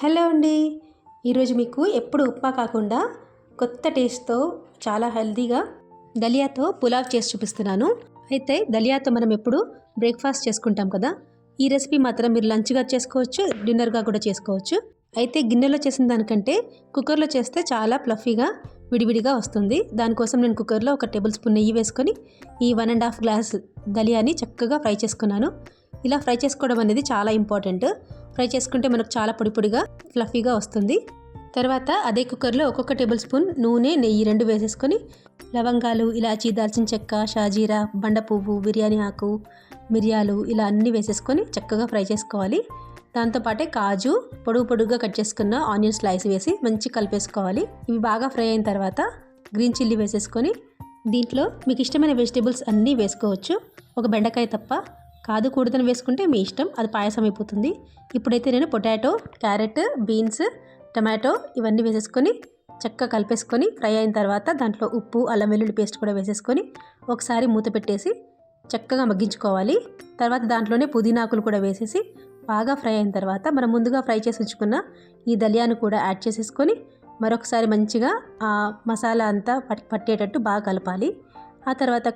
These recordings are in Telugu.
హలో అండి. ఈరోజు మీకు ఎప్పుడు ఉప్మా కాకుండా కొత్త టేస్ట్తో చాలా హెల్దీగా దలియాతో పులావ్ చేసి చూపిస్తున్నాను. అయితే దలియాతో మనం ఎప్పుడు బ్రేక్ఫాస్ట్ చేసుకుంటాం కదా ఈ రెసిపీ మాత్రం మీరు లంచ్గా చేసుకోవచ్చు డిన్నర్గా కూడా చేసుకోవచ్చు. అయితే గిన్నెలో చేసిన దానికంటే కుక్కర్లో చేస్తే చాలా ప్లఫీగా విడివిడిగా వస్తుంది. దానికోసం నేను కుక్కర్లో ఒక టేబుల్ స్పూన్ నెయ్యి వేసుకొని ఈ వన్ అండ్ హాఫ్ గ్లాస్ దలియాని చక్కగా ఫ్రై చేసుకున్నాను. ఇలా ఫ్రై చేసుకోవడం అనేది చాలా ఇంపార్టెంట్. ఫ్రై చేసుకుంటే మనకు చాలా పొడి పొడిగా ఫ్లఫీగా వస్తుంది. తర్వాత అదే కుక్కర్లో ఒక్కొక్క టేబుల్ స్పూన్ నూనె నెయ్యి రెండు వేసేసుకొని లవంగాలు ఇలాచీ దాల్చిన చెక్క షాజీరా బండ పువ్వు బిర్యానీ ఆకు మిరియాలు ఇలా అన్నీ వేసేసుకొని చక్కగా ఫ్రై చేసుకోవాలి. దాంతోపాటే కాజు పొడుగు పొడుగుగా కట్ చేసుకున్న ఆనియన్ స్లైస్ వేసి మంచి కలిపేసుకోవాలి. ఇవి బాగా ఫ్రై అయిన తర్వాత గ్రీన్ చిల్లీ వేసేసుకొని దీంట్లో మీకు ఇష్టమైన వెజిటేబుల్స్ అన్నీ వేసుకోవచ్చు. ఒక బెండకాయ తప్ప కాదు కూడదని వేసుకుంటే మీ ఇష్టం అది పాయసం అయిపోతుంది. ఇప్పుడైతే నేను పొటాటో క్యారెట్ బీన్స్ టమాటో ఇవన్నీ వేసేసుకొని చక్కగా కలిపేసుకొని ఫ్రై అయిన తర్వాత దాంట్లో ఉప్పు అల్లం వెల్లుల్లి పేస్ట్ కూడా వేసేసుకొని ఒకసారి మూత పెట్టేసి చక్కగా మగ్గించుకోవాలి. తర్వాత దాంట్లోనే పుదీనాకులు కూడా వేసేసి బాగా ఫ్రై అయిన తర్వాత మనం ముందుగా ఫ్రై చేసి ఉంచుకున్న ఈ దలియాను కూడా యాడ్ చేసేసుకొని మరొకసారి మంచిగా ఆ మసాలా అంతా పట్టేటట్టు బాగా కలపాలి. ఆ తర్వాత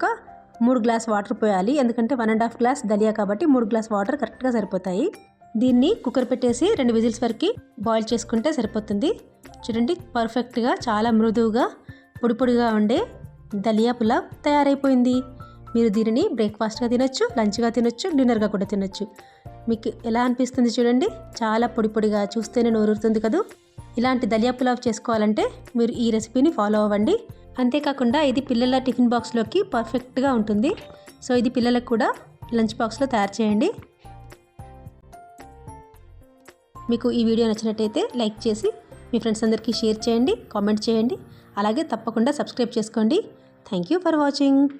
మూడు గ్లాస్ వాటర్ పోయాలి. ఎందుకంటే వన్ అండ్ హాఫ్ గ్లాస్ దలియా కాబట్టి మూడు గ్లాస్ వాటర్ కరెక్ట్గా సరిపోతాయి. దీన్ని కుక్కర్ పెట్టేసి రెండు విజిల్స్ వరకు బాయిల్ చేసుకుంటే సరిపోతుంది. చూడండి పర్ఫెక్ట్గా చాలా మృదువుగా పొడి పొడిగా ఉండే దలియా పులావ్ తయారైపోయింది. మీరు దీనిని బ్రేక్ఫాస్ట్గా తినొచ్చు లంచ్గా తినొచ్చు డిన్నర్గా కూడా తినొచ్చు. మీకు ఎలా అనిపిస్తుంది చూడండి. చాలా పొడి పొడిగా చూస్తేనే నోరుతుంది కదా. ఇలాంటి దలియా పులావ్ చేసుకోవాలంటే మీరు ఈ రెసిపీని ఫాలో అవ్వండి. అంతేకాకుండా ఇది పిల్లల టిఫిన్ బాక్స్లోకి పర్ఫెక్ట్గా ఉంటుంది. సో ఇది పిల్లలకు కూడా లంచ్ బాక్స్లో తయారు చేయండి. మీకు ఈ వీడియో నచ్చినట్టయితే లైక్ చేసి మీ ఫ్రెండ్స్ అందరికీ షేర్ చేయండి కామెంట్ చేయండి. అలాగే తప్పకుండా సబ్స్క్రైబ్ చేసుకోండి. Thank you for watching.